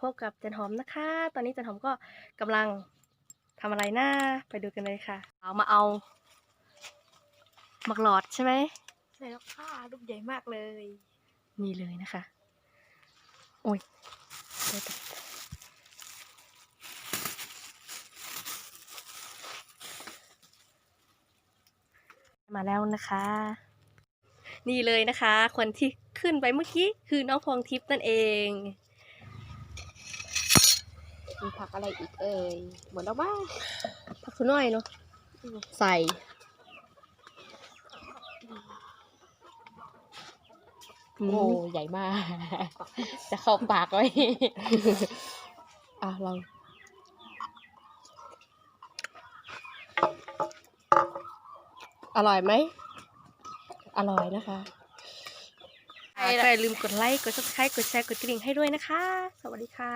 พบกับจันหอมนะคะ ตอนนี้จันหอมก็กำลังทำอะไรนะไปดูกันเลยค่ะ เอามาเอาหมักหลอดใช่ไหมใช่แล้วค่ะลูกใหญ่มากเลย นี่เลยนะคะโอ้ยเดี๋ยวๆมาแล้วนะคะ นี่เลยนะคะ คนที่ขึ้นไปเมื่อกี้คือน้องพวงทิพย์นั่นเอง มีผักอะไรอีกเอ่ยหมดแล้วบ้างผักถั่วน้อยเนาะใส่โอ้ใหญ่มาก จะเข้าปากไว้อะลองอร่อยไหม อร่อยนะคะใครอย่าลืมกดไลค์ กด subscribe กดแชร์ กดกระดิ่งให้ด้วยนะคะ สวัสดีค่ะ